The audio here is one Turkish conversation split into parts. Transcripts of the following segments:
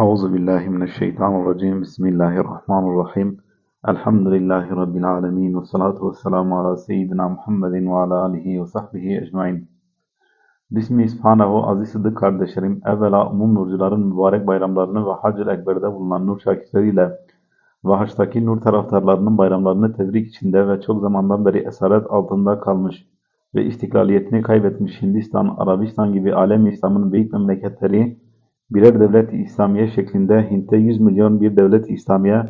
Euzu billahi mineşşeytanirracim. Bismillahirrahmanirrahim. Elhamdülillahi rabbil alamin ve salatu vesselamu ala seyyidina Muhammedin ve ala alihi ve sahbihi ecmaîn. Bismi İsfahanahu aziz sıddık kardeşlerim, evvela umum nurcuların mübarek bayramlarını ve Hac-ı Ekber'de bulunan nur şakirleriyle ve Haç'taki nur taraftarlarının bayramlarını tebrik içinde ve çok zamandan beri esaret altında kalmış ve istiklaliyetini kaybetmiş Hindistan, Arabistan gibi alem İslam'ın büyük memleketleri birer devlet-i İslamiye şeklinde Hint'te 100 milyon bir devlet-i İslamiye,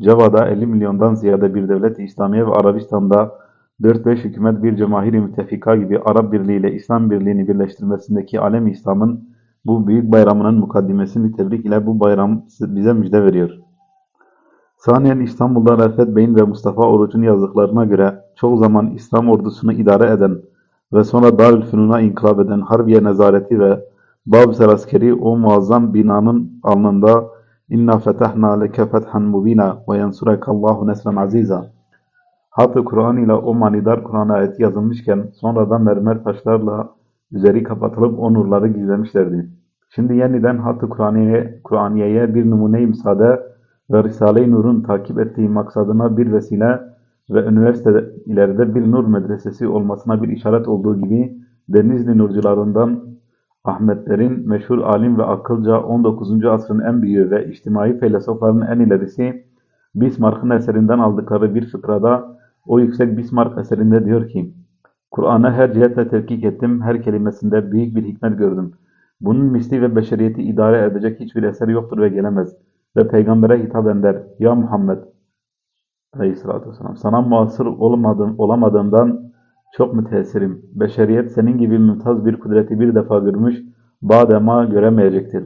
Java'da 50 milyondan ziyade bir devlet-i İslamiye ve Arabistan'da 4-5 hükümet bir cemahiri müttefika gibi Arap Birliği ile İslam Birliği'ni birleştirmesindeki alem İslam'ın bu büyük bayramının mukaddimesini tebrik ile bu bayram bize müjde veriyor. Saniyen İstanbul'da Refet Bey'in ve Mustafa Oruç'un yazdıklarına göre çok zaman İslam ordusunu idare eden ve sonra Darülfünun'a inkılap eden Harbiye Nezareti ve Babser askeri o muazzam binanın alnında İnna fetahna leke fethan mubina ve yensurekallahu nesren aziza. Hatı Kur'an ile o manidar Kur'an ayeti yazılmışken sonradan mermer taşlarla üzeri kapatılıp o nurları gizlemişlerdi. Şimdi yeniden Hatı Kur'aniye, Kur'aniye'ye bir numune-i müsaade ve Risale-i Nur'un takip ettiği maksadına bir vesile ve üniversite ileride bir nur medresesi olmasına bir işaret olduğu gibi Denizli nurcularından Ahmetlerin meşhur alim ve akılca 19. asrın en büyüğü ve içtimai filozofların en ilerisi Bismarck'ın eserinden aldıkları bir fıkrada o yüksek Bismarck eserinde diyor ki Kur'an'ı her cihetle tetkik ettim, her kelimesinde büyük bir hikmet gördüm. Bunun misli ve beşeriyeti idare edecek hiçbir eser yoktur ve gelemez. Ve peygambere hitaben der, Ya Muhammed Aleyhisselatü Vesselam, sana muasır olamadığım, çok müteessirim. Beşeriyet senin gibi mümtaz bir kudreti bir defa görmüş, badema göremeyecektir.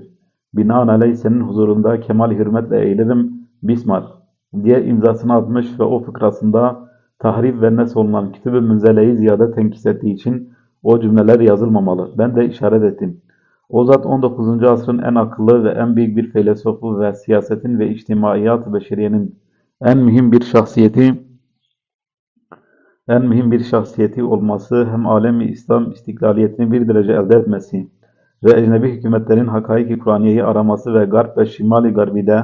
Binaenaleyh senin huzurunda kemal hürmetle eğilirim, Bismarck diye imzasını atmış ve o fıkrasında tahrif ve nes olunan Kütüb-ü Münzele'yi ziyade tenkis ettiği için o cümleler yazılmamalı. Ben de işaret ettim. O zat 19. asrın en akıllı ve en büyük bir filosofu ve siyasetin ve içtimaiyat-ı beşeriyenin en mühim bir şahsiyeti en mühim bir şahsiyeti olması hem alemi İslam istiklaliyetini bir derece elde etmesi ve ecnebi hükümetlerin hakaiki Kur'aniyeyi araması ve Garp ve Şimali Garbi'de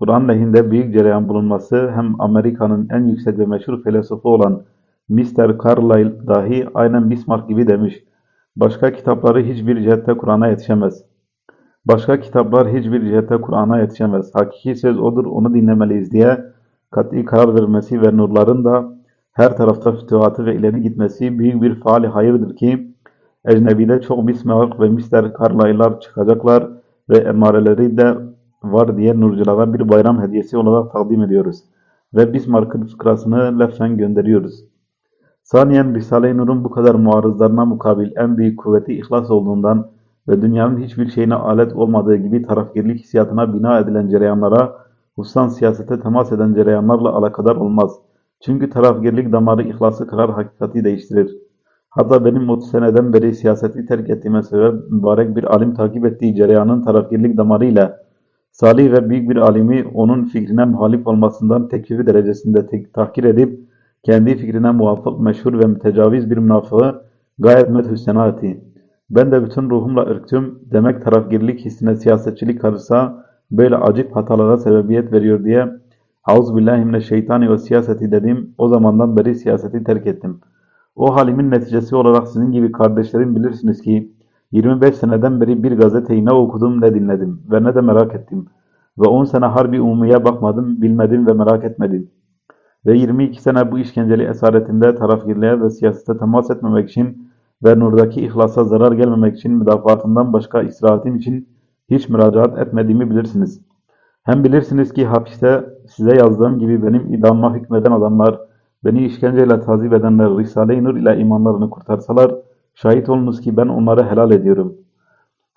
Kur'an lehinde büyük cereyan bulunması hem Amerika'nın en yüksek ve meşhur filosofu olan Mr. Carlyle dahi aynen Bismarck gibi demiş. Başka kitapları hiçbir cihette Kur'an'a yetişemez. Başka kitaplar hiçbir cihette Kur'an'a yetişemez. Hakiki söz odur, onu dinlemeliyiz diye kat'i karar vermesi ve nurların da her tarafta fütühatı ve ileri gitmesi büyük bir faali hayırdır ki ecnebide çok Bismarck ve Mr. Carlyle'lar çıkacaklar ve emareleri de var diye nurculara bir bayram hediyesi olarak takdim ediyoruz. Ve Bismarck'ın fıkrasını lefzen gönderiyoruz. Saniyen Risale-i Nur'un bu kadar muarızlarına mukabil en büyük kuvveti ihlas olduğundan ve dünyanın hiçbir şeyine alet olmadığı gibi tarafgirlik hissiyatına bina edilen cereyanlara, hususan siyasete temas eden cereyanlarla alakadar olmaz. Çünkü tarafgirlik damarı ihlası kırar, hakikati değiştirir. Hatta benim 30 seneden beri siyaseti terk ettiğime sebep mübarek bir alim takip ettiği cereyanın tarafgirlik damarıyla salih ve büyük bir alimi onun fikrine muhalif olmasından tekfiri derecesinde tek tahkir edip kendi fikrine muvafık, meşhur ve mütecaviz bir münafığı gayet methüssena etti. Ben de bütün ruhumla ürktüm. Demek tarafgirlik hissine siyasetçilik karışsa böyle acip hatalara sebebiyet veriyor diye Euzubillahimineşşeytani ve siyaseti dedim. O zamandan beri siyaseti terk ettim. O halimin neticesi olarak sizin gibi kardeşlerim bilirsiniz ki 25 seneden beri bir gazeteyi ne okudum ne dinledim ve ne de merak ettim. Ve 10 sene harbi umumiye bakmadım, bilmedim ve merak etmedim. Ve 22 sene bu işkenceli esaretimde tarafgirliğe ve siyasete temas etmemek için ve nurdaki ihlasa zarar gelmemek için müdafaatından başka istirahatim için hiç müracaat etmediğimi bilirsiniz. Hem bilirsiniz ki hapiste size yazdığım gibi benim idamıma hükmeden adamlar, beni işkenceyle tazip edenler Risale-i Nur ile imanlarını kurtarsalar, şahit olunuz ki ben onları helal ediyorum.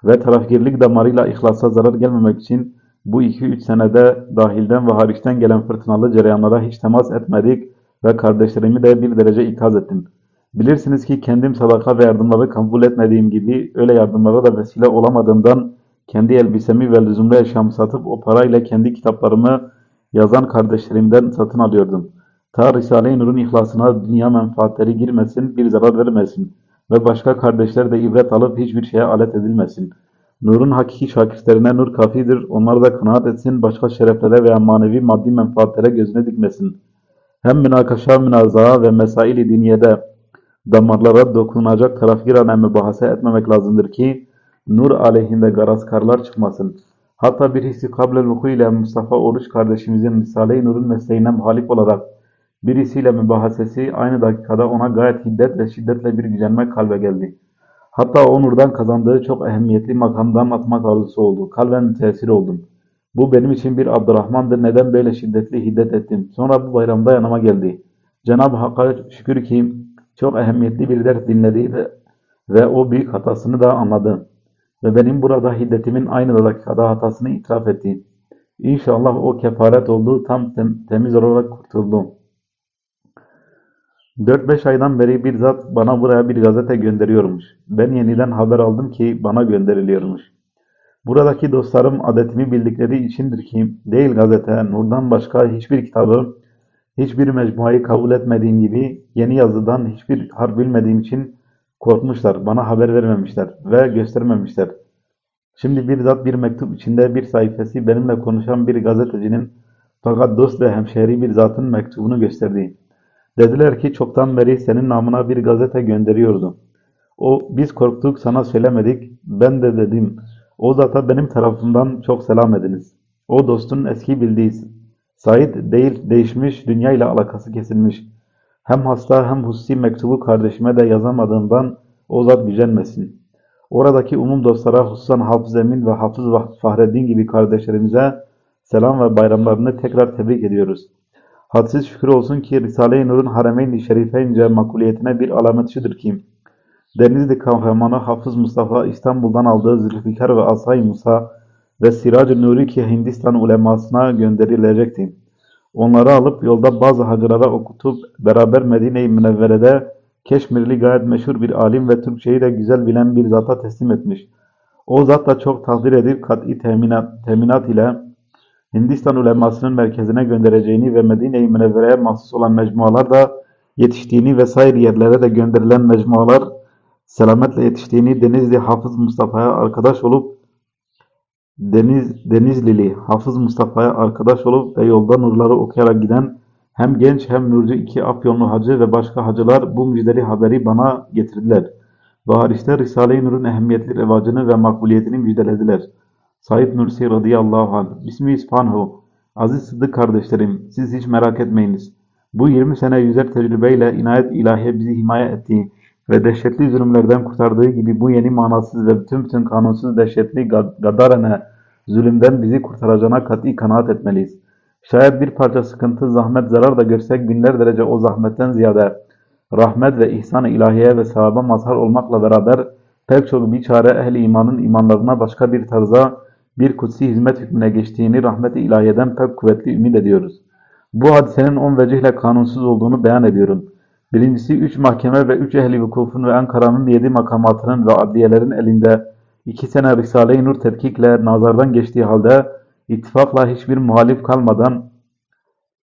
Ve tarafgirlik damarıyla ihlasa zarar gelmemek için bu iki üç senede dahilden ve hariçten gelen fırtınalı cereyanlara hiç temas etmedik ve kardeşlerimi de bir derece ikaz ettim. Bilirsiniz ki kendim sadaka ve yardımları kabul etmediğim gibi öyle yardımlara da vesile olamadığımdan kendi elbisemi ve lüzumlu eşyamı satıp o parayla kendi kitaplarımı yazan kardeşlerimden satın alıyordum. Ta Risale-i Nur'un ihlasına dünya menfaatleri girmesin, bir zarar vermesin ve başka kardeşler de ibret alıp hiçbir şeye alet edilmesin. Nur'un hakiki şakirtlerine nur kafidir. Onlar da kanaat etsin, başka şereflere veya manevi maddi menfaatlere gözüne dikmesin. Hem münakaşa, münazaa ve mesail-i diniyede damarlara dokunacak tarafgirane mübahase etmemek lazımdır ki nur aleyhinde garazkarlar çıkmasın. Hatta bir hissi kablel ile Mustafa Oruç kardeşimizin Risale-i Nur'un mesleğine muhalif olarak birisiyle mübahasesi aynı dakikada ona gayet hiddet ve şiddetle bir gücenmek kalbe geldi. Hatta o nurdan kazandığı çok ehemmiyetli makamdan atmak arzusu oldu. Kalben müteessir oldum. Bu benim için bir Abdurrahman'dır. Neden böyle şiddetli hiddet ettim? Sonra bu bayramda yanıma geldi. Cenab-ı Hakk'a şükür ki çok ehemmiyetli bir ders dinledi ve, ve o büyük hatasını da anladı. Ve benim burada hiddetimin aynı dakikada hatasını itiraf etti. İnşallah o kefaret oldu, tam tem- temiz olarak kurtuldu. 4-5 aydan beri bir zat bana buraya bir gazete gönderiyormuş. Ben yeniden haber aldım ki bana gönderiliyormuş. Buradaki dostlarım adetimi bildikleri içindir ki değil gazete, nurdan başka hiçbir kitabı, hiçbir mecmuayı kabul etmediğim gibi yeni yazıdan hiçbir harf bilmediğim için korkmuşlar, bana haber vermemişler ve göstermemişler. Şimdi bir zat bir mektup içinde bir sayfası benimle konuşan bir gazetecinin fakat dost ve hemşehri bir zatın mektubunu gösterdi. Dediler ki çoktan beri senin namına bir gazete gönderiyordu. O biz korktuk sana söylemedik. Ben de dedim. O zata benim tarafımdan çok selam ediniz. O dostun eski bildiği Said değil değişmiş, dünya ile alakası kesilmiş. Hem hasta hem hususi mektubu kardeşime de yazamadığımdan o zat gücenmesin. Oradaki umum dostlara hususan Hafız Emin ve Hafız Fahreddin gibi kardeşlerimize selam ve bayramlarını tekrar tebrik ediyoruz. Hadsiz şükür olsun ki Risale-i Nur'un Haremeyn-i Şerifeynce makuliyetine bir alametçidir ki, Denizli kahramanı Hafız Mustafa İstanbul'dan aldığı Zülfikar ve Asay Musa ve Sirac-ı Nuri ki Hindistan ulemasına gönderilecekti. Onları alıp yolda bazı hacılara okutup beraber Medine-i Münevvere'de Keşmirli gayet meşhur bir alim ve Türkçeyi de güzel bilen bir zata teslim etmiş. O zat da çok takdir edip kat'i teminat, teminat ile Hindistan ulemasının merkezine göndereceğini ve Medine-i Münevvere'ye mahsus olan mecmualar da yetiştiğini vesaire yerlere de gönderilen mecmualar selametle yetiştiğini Denizli Hafız Mustafa'ya arkadaş olup Deniz, Denizlili Hafız Mustafa'ya arkadaş olup ve yolda nurları okuyarak giden hem genç hem nurcu iki Afyonlu hacı ve başka hacılar bu müjdeli haberi bana getirdiler. Ve hariçte Risale-i Nur'un ehemmiyetli revacını ve makbuliyetini müjdelediler. Said Nursi radıyallahu anh. Bismi. Aziz Sıddık kardeşlerim, siz hiç merak etmeyiniz. Bu 20 sene yüzer tecrübeyle inayet ilahiye bizi himaye ettiği ve dehşetli zulümlerden kurtardığı gibi bu yeni manasız ve bütün bütün kanunsuz dehşetli gadarene zulümden bizi kurtaracağına kat'i kanaat etmeliyiz. Şayet bir parça sıkıntı, zahmet, zarar da görsek binler derece o zahmetten ziyade rahmet ve ihsan-ı ilahiye ve sevaba mazhar olmakla beraber pek çok biçare ehli imanın imanlarına başka bir tarza bir kutsi hizmet hükmüne geçtiğini rahmet-i ilahiyeden pek kuvvetli ümit ediyoruz. Bu hadisenin on vecihle kanunsuz olduğunu beyan ediyorum. Birincisi üç mahkeme ve üç ehli vukufun ve Ankara'nın yedi makamatının ve adliyelerin elinde iki sene Risale-i Nur tetkikle nazardan geçtiği halde ittifakla hiçbir muhalif kalmadan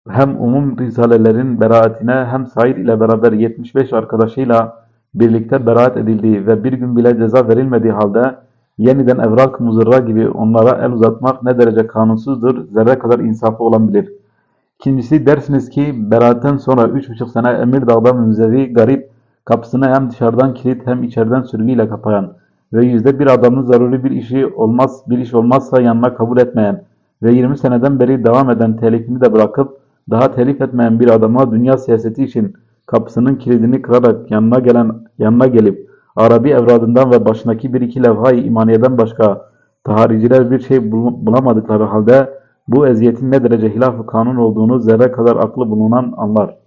hem umum risalelerin beraatine hem Said ile beraber 75 arkadaşıyla birlikte beraat edildiği ve bir gün bile ceza verilmediği halde yeniden evrak muzırra gibi onlara el uzatmak ne derece kanunsuzdur, zerre kadar insafı olabilir. İkincisi dersiniz ki beraatten sonra üç buçuk sene Emirdağ'da münzevi garip kapısını hem dışarıdan kilit hem içeriden sürgüyle kapayan ve yüzde bir adamın zaruri bir işi olmaz bir iş olmazsa yanına kabul etmeyen ve 20 seneden beri devam eden telifini de bırakıp daha telif etmeyen bir adama dünya siyaseti için kapısının kilidini kırarak yanına gelen yanına gelip Arabi evradından ve başındaki bir iki levha-i imaniyeden başka tahariciler bir şey bulamadıkları halde bu eziyetin ne derece hilaf-ı kanun olduğunu zerre kadar aklı bulunan anlar.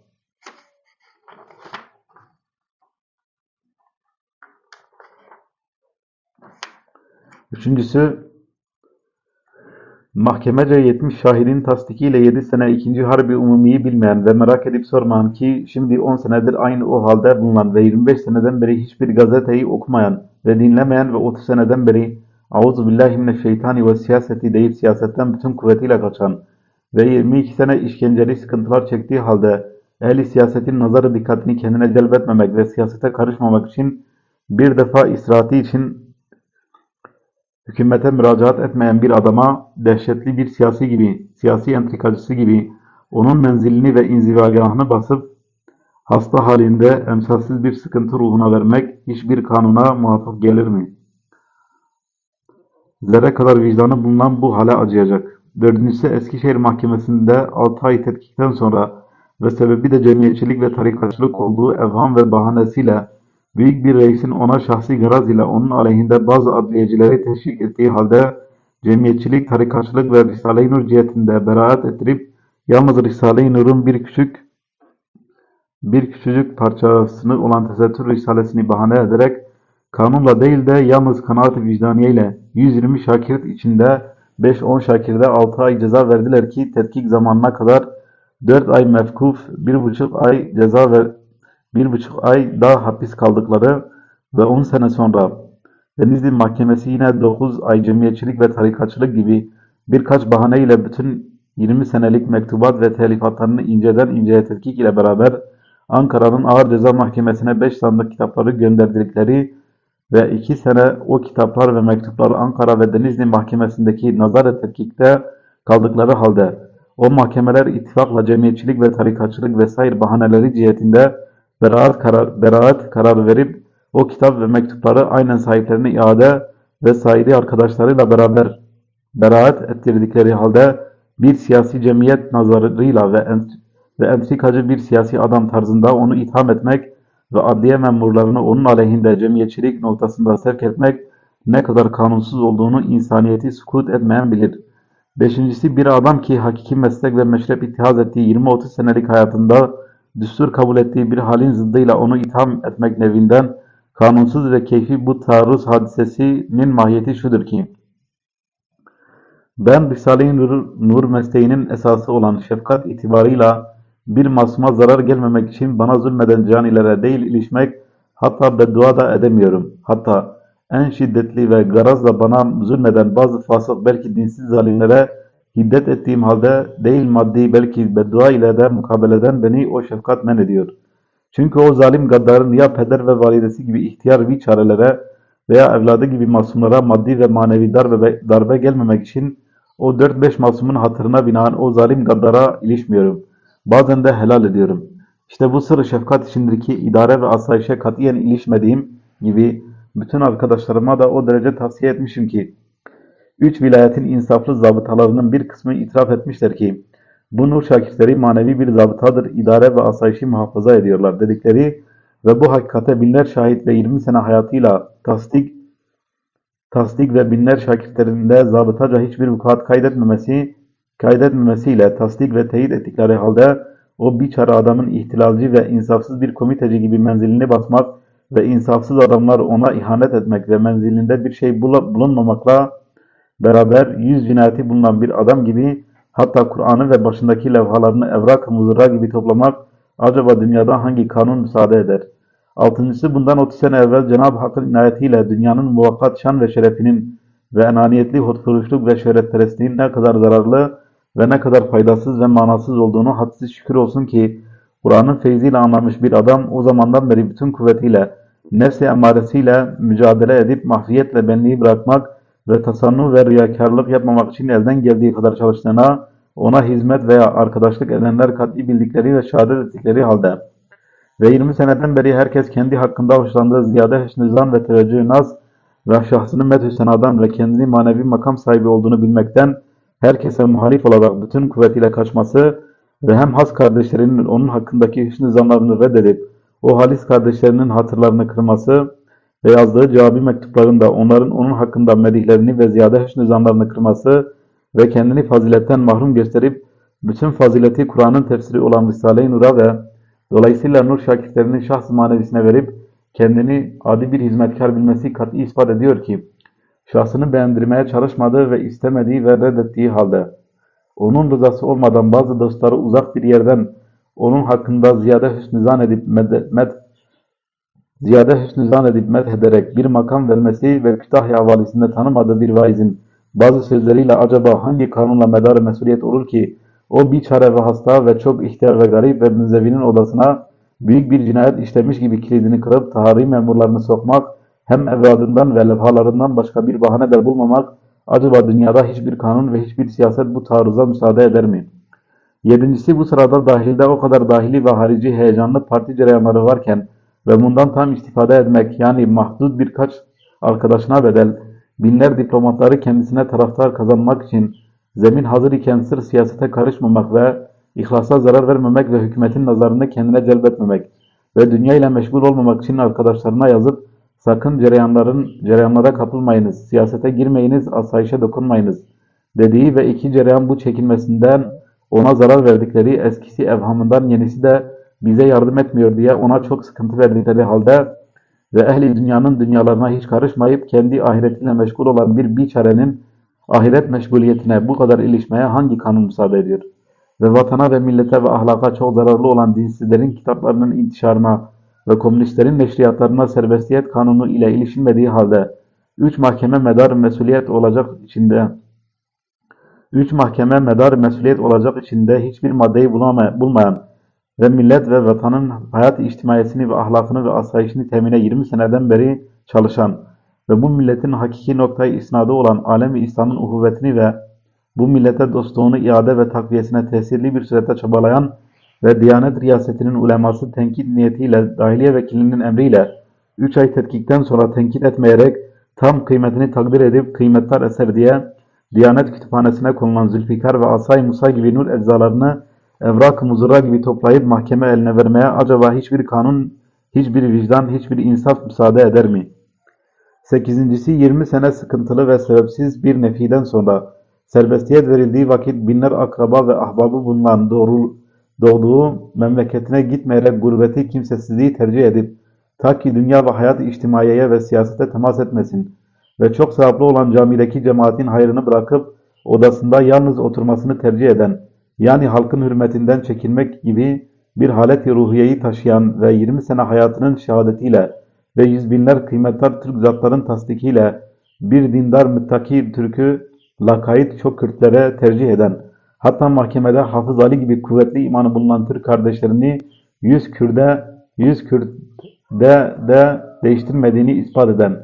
Üçüncüsü, mahkemece 70 şahidin tasdikiyle 7 sene ikinci harbi umumiyi bilmeyen ve merak edip sormayan ki şimdi 10 senedir aynı o halde bulunan ve 25 seneden beri hiçbir gazeteyi okumayan ve dinlemeyen ve 30 seneden beri Auzu billahi mineşşeytani ve siyaseti deyip siyasetten bütün kuvvetiyle kaçan ve 22 sene işkenceli sıkıntılar çektiği halde ehli siyasetin nazarı dikkatini kendine celbetmemek ve siyasete karışmamak için bir defa israti için hükümete müracaat etmeyen bir adama, dehşetli bir siyasi gibi, siyasi entrikacısı gibi onun menzilini ve inzivagahını basıp hasta halinde emsalsiz bir sıkıntı ruhuna vermek hiçbir kanuna muvaffak gelir mi? Zerre kadar vicdanı bulunan bu hale acıyacak. Dördüncüsü Eskişehir Mahkemesi'nde 6 ay tetkikten sonra ve sebebi de cemiyetçilik ve tarikatçılık olduğu evham ve bahanesiyle büyük bir reisin ona şahsi garaz ile onun aleyhinde bazı adliyecileri teşvik ettiği halde cemiyetçilik, tarikatçılık ve Risale-i Nur cihetinde beraat ettirip yalnız Risale-i Nur'un bir küçük bir küçücük parçasını olan tesettür risalesini bahane ederek kanunla değil de yalnız kanaat-ı vicdaniyeyle 120 şakirt içinde 5-10 şakirde 6 ay ceza verdiler ki tetkik zamanına kadar 4 ay mevkuf, 1,5 ay ceza ve 1,5 ay daha hapis kaldıkları ve 10 sene sonra Denizli Mahkemesi yine 9 ay cemiyetçilik ve tarikatçılık gibi birkaç bahaneyle bütün 20 senelik mektubat ve telifatlarını inceden inceye tetkik ile beraber Ankara'nın Ağır Ceza Mahkemesi'ne 5 sandık kitapları gönderdikleri ve 2 sene o kitaplar ve mektupları Ankara ve Denizli Mahkemesi'ndeki nazar tetkikte kaldıkları halde o mahkemeler ittifakla cemiyetçilik ve tarikatçılık vesaire bahaneleri cihetinde beraat karar, beraat kararı verip o kitap ve mektupları aynen sahiplerine iade ve sahibi arkadaşlarıyla beraber beraat ettirdikleri halde bir siyasi cemiyet nazarıyla ve, ve entrikacı bir siyasi adam tarzında onu itham etmek ve adliye memurlarını onun aleyhinde cemiyetçilik noktasında sevk etmek ne kadar kanunsuz olduğunu insaniyeti sukut etmeyen bilir. Beşincisi bir adam ki hakiki meslek ve meşrep ittihaz ettiği 20-30 senelik hayatında düstur kabul ettiği bir halin zıddıyla onu itham etmek nevinden kanunsuz ve keyfi bu taarruz hadisesinin mahiyeti şudur ki ben Risale-i Nur, Nur mesleğinin esası olan şefkat itibarıyla bir masuma zarar gelmemek için bana zulmeden canilere değil ilişmek hatta beddua da edemiyorum. Hatta en şiddetli ve garazla bana zulmeden bazı fasık belki dinsiz zalimlere hiddet ettiğim halde değil maddi belki beddua ile de mukabeleden beni o şefkat men ediyor. Çünkü o zalim gaddarın ya peder ve validesi gibi ihtiyar bir çarelere veya evladı gibi masumlara maddi ve manevi darbe, darbe gelmemek için o 4-5 masumun hatırına binaen o zalim gaddara ilişmiyorum. Bazen de helal ediyorum. İşte bu sırrı şefkat içindeki idare ve asayişe katiyen ilişmediğim gibi bütün arkadaşlarıma da o derece tavsiye etmişim ki üç vilayetin insaflı zabıtalarının bir kısmı itiraf etmişler ki bu nur şakirtleri manevi bir zabıtadır, idare ve asayişi muhafaza ediyorlar dedikleri ve bu hakikate binler şahit ve 20 sene hayatıyla tasdik tasdik ve binler şakirtlerinde zabıtaca hiçbir vukuat kaydetmemesi kaydetmemesiyle tasdik ve teyit ettikleri halde o biçare adamın ihtilalci ve insafsız bir komiteci gibi menzilini basmak ve insafsız adamlar ona ihanet etmek ve menzilinde bir şey bulunmamakla beraber yüz cinayeti bulunan bir adam gibi hatta Kur'an'ı ve başındaki levhalarını evrak muzırra gibi toplamak acaba dünyada hangi kanun müsaade eder? Altıncısı bundan 30 sene evvel Cenab-ı Hakk'ın inayetiyle dünyanın muvakkat şan ve şerefinin ve enaniyetli hotfuruşluk ve şöhretperestliğin ne kadar zararlı ve ne kadar faydasız ve manasız olduğunu hadsiz şükür olsun ki Kur'an'ın feyziyle anlamış bir adam o zamandan beri bütün kuvvetiyle nefsi emaresiyle mücadele edip mahfiyetle benliği bırakmak ve tasannu ve riyakarlık yapmamak için elden geldiği kadar çalıştığına ona hizmet veya arkadaşlık edenler kat'i bildikleri ve şehadet ettikleri halde. Ve 20 seneden beri herkes kendi hakkında hoşlandığı ziyade hüsnüzan ve teveccüh naz ve şahsını medhü senadan ve kendini manevi makam sahibi olduğunu bilmekten herkese muhalif olarak bütün kuvvetiyle kaçması ve hem has kardeşlerinin onun hakkındaki hüsnü reddedip o halis kardeşlerinin hatırlarını kırması ve yazdığı cevabi mektuplarında onların onun hakkında medihlerini ve ziyade hüsnü zanlarını kırması ve kendini faziletten mahrum gösterip bütün fazileti Kur'an'ın tefsiri olan Risale-i Nur'a ve dolayısıyla Nur şakirtlerinin şahs manevisine verip kendini adi bir hizmetkar bilmesi kat'i ispat ediyor ki şahsını beğendirmeye çalışmadığı ve istemediği ve reddettiği halde onun rızası olmadan bazı dostları uzak bir yerden onun hakkında ziyade hüsnü zan edip med, med ziyade hüsnü zan edip medhederek bir makam vermesi ve Kütahya valisinde tanımadığı bir vaizin bazı sözleriyle acaba hangi kanunla medar mesuliyet olur ki o biçare ve hasta ve çok ihtiyar ve garip ve münzevinin odasına büyük bir cinayet işlemiş gibi kilidini kırıp tahari memurlarını sokmak hem evladından ve levhalarından başka bir bahane de bulmamak, acaba dünyada hiçbir kanun ve hiçbir siyaset bu taarruza müsaade eder mi? Yedincisi bu sırada dahilde o kadar dahili ve harici heyecanlı parti cereyanları varken ve bundan tam istifade etmek yani mahdut birkaç arkadaşına bedel binler diplomatları kendisine taraftar kazanmak için zemin hazır iken sır siyasete karışmamak ve ihlasa zarar vermemek ve hükümetin nazarını kendine celbetmemek ve dünya ile meşgul olmamak için arkadaşlarına yazıp sakın cereyanların cereyanlara kapılmayınız, siyasete girmeyiniz, asayişe dokunmayınız dediği ve iki cereyan bu çekilmesinden ona zarar verdikleri eskisi evhamından yenisi de bize yardım etmiyor diye ona çok sıkıntı verdikleri halde ve ehli dünyanın dünyalarına hiç karışmayıp kendi ahiretiyle meşgul olan bir biçarenin ahiret meşguliyetine bu kadar ilişmeye hangi kanun müsaade ediyor? Ve vatana ve millete ve ahlaka çok zararlı olan dinsizlerin kitaplarının intişarına ve komünistlerin neşriyatlarına serbestiyet kanunu ile ilişilmediği halde üç mahkeme medar mesuliyet olacak içinde üç mahkeme medar mesuliyet olacak içinde hiçbir maddeyi bulama- bulmayan ve millet ve vatanın hayat içtimaiyesini ve ahlakını ve asayişini temine 20 seneden beri çalışan ve bu milletin hakiki noktayı isnadı olan alemi İslam'ın uhuvvetini ve bu millete dostluğunu iade ve takviyesine tesirli bir surette çabalayan ve Diyanet Riyasetinin uleması tenkit niyetiyle dahiliye vekilinin emriyle 3 ay tetkikten sonra tenkit etmeyerek tam kıymetini takdir edip kıymetler eser diye Diyanet Kütüphanesi'ne konulan Zülfikar ve Asay Musa gibi nur eczalarını evrak-ı muzurra gibi toplayıp mahkeme eline vermeye acaba hiçbir kanun, hiçbir vicdan, hiçbir insaf müsaade eder mi? Sekizincisi 20 sene sıkıntılı ve sebepsiz bir nefiden sonra serbestiyet verildiği vakit binler akraba ve ahbabı bulunan doğru, doğduğu memleketine gitmeyerek gurbeti kimsesizliği tercih edip ta ki dünya ve hayat içtimaiyeye ve siyasete temas etmesin ve çok sevaplı olan camideki cemaatin hayrını bırakıp odasında yalnız oturmasını tercih eden yani halkın hürmetinden çekinmek gibi bir halet-i ruhiyeyi taşıyan ve 20 sene hayatının şehadetiyle ve yüz binler kıymetli Türk zatların tasdikiyle bir dindar müttaki Türk'ü lakayt çok Kürtlere tercih eden, hatta mahkemede Hafız Ali gibi kuvvetli imanı bulunan Türk kardeşlerini yüz Kürde, yüz Kürt'de de değiştirmediğini ispat eden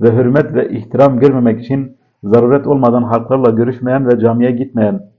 ve hürmet ve ihtiram görmemek için zaruret olmadan halklarla görüşmeyen ve camiye gitmeyen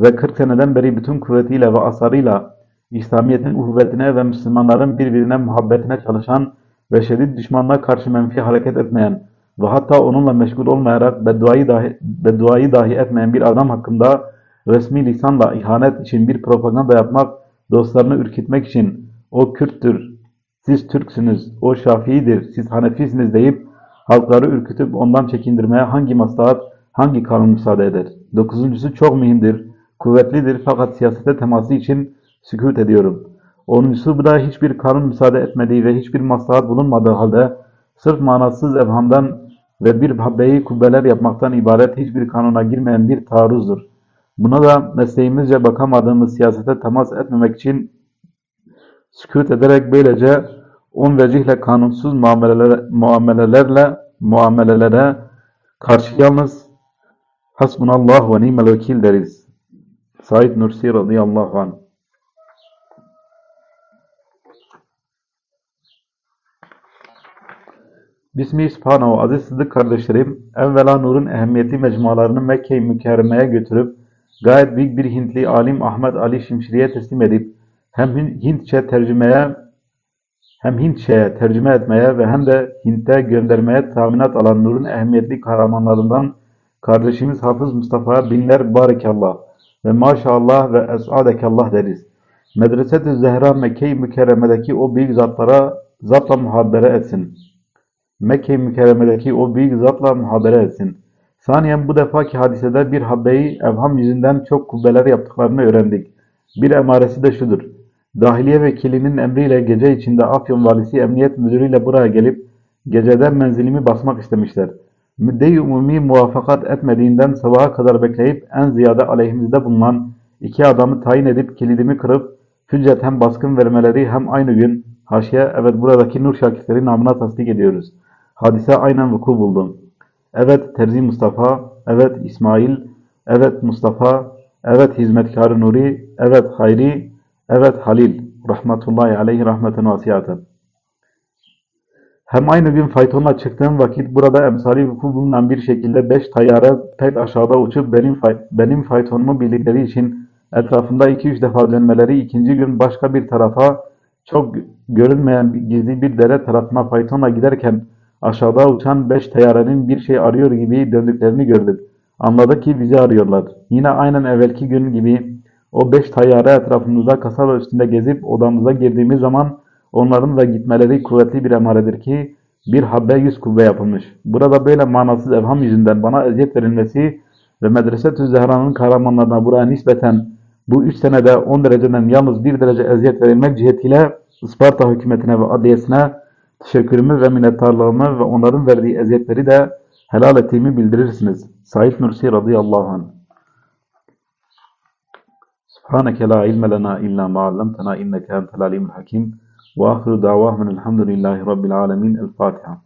ve 40 seneden beri bütün kuvvetiyle ve asarıyla İslamiyet'in uhuvvetine ve Müslümanların birbirine muhabbetine çalışan ve şiddet düşmanına karşı menfi hareket etmeyen ve hatta onunla meşgul olmayarak bedduayı dahi, bedduayı dahi etmeyen bir adam hakkında resmi lisanla ihanet için bir propaganda yapmak, dostlarını ürkütmek için o Kürttür, siz Türksünüz, o Şafii'dir, siz Hanefisiniz deyip halkları ürkütüp ondan çekindirmeye hangi maslahat, hangi kanun müsaade eder? Dokuzuncusu çok mühimdir, kuvvetlidir fakat siyasete teması için sükut ediyorum. Onuncusu bu da hiçbir kanun müsaade etmediği ve hiçbir maslahat bulunmadığı halde sırf manasız evhamdan ve bir habbeyi kubbeler yapmaktan ibaret hiçbir kanuna girmeyen bir taarruzdur. Buna da mesleğimizce bakamadığımız siyasete temas etmemek için sükut ederek böylece on vecihle kanunsuz muameleler, muamelelerle muamelelere karşı yalnız hasbunallah ve ni'mel vekil deriz. Said Nursi radıyallahu anh. Bismi Subhanahu aziz Sıddık kardeşlerim, evvela nurun ehemmiyeti mecmualarını Mekke-i Mükerreme'ye götürüp gayet büyük bir Hintli alim Ahmet Ali Şimşiri'ye teslim edip hem Hintçe tercümeye hem Hintçe'ye tercüme etmeye ve hem de Hint'e göndermeye taminat alan nurun ehemmiyetli kahramanlarından kardeşimiz Hafız Mustafa'ya binler barikallah ve maşallah ve esadekallah deriz. Medreset-i Zehra Mekke-i Mükerreme'deki o büyük zatlara zatla muhabbere etsin. Mekke-i Mükerreme'deki o büyük zatla muhabere etsin. Saniyen bu defaki hadisede bir habbeyi evham yüzünden çok kubbeler yaptıklarını öğrendik. Bir emaresi de şudur. Dahiliye vekilinin emriyle gece içinde Afyon valisi emniyet müdürüyle buraya gelip geceden menzilimi basmak istemişler. Müdde-i umumi muvaffakat etmediğinden sabaha kadar bekleyip en ziyade aleyhimizde bulunan iki adamı tayin edip kilidimi kırıp hüccet hem baskın vermeleri hem aynı gün haşiye evet buradaki nur şakisleri namına tasdik ediyoruz. Hadise aynen vuku buldu. Evet Terzi Mustafa, evet İsmail, evet Mustafa, evet Hizmetkarı Nuri, evet Hayri, evet Halil. Rahmetullahi aleyhi rahmeten vasiyaten. Hem aynı gün faytonla çıktığım vakit burada emsali vuku bulunan bir şekilde beş tayyare pek aşağıda uçup benim, fay benim faytonumu bildikleri için etrafında iki üç defa dönmeleri ikinci gün başka bir tarafa çok görünmeyen gizli bir dere tarafına faytonla giderken aşağıda uçan beş teyyarenin bir şey arıyor gibi döndüklerini gördük. Anladık ki bizi arıyorlar. Yine aynen evvelki gün gibi o beş tayyare etrafımızda kasaba üstünde gezip odamıza girdiğimiz zaman onların da gitmeleri kuvvetli bir emaredir ki bir habbe yüz kubbe yapılmış. Burada böyle manasız evham yüzünden bana eziyet verilmesi ve Medreset-ü Zehra'nın kahramanlarına buraya nispeten bu üç senede 10 dereceden yalnız bir derece eziyet verilmek cihetiyle Isparta hükümetine ve adliyesine teşekkürümü ve minnettarlığımı ve onların verdiği eziyetleri de helal ettiğimi bildirirsiniz. Said Nursi radıyallahu anh. Subhaneke la ilme lena illa ma allamtena inneke entel alimul hakim. Ve ahiru davahmen elhamdülillahi rabbil alemin. El Fatiha.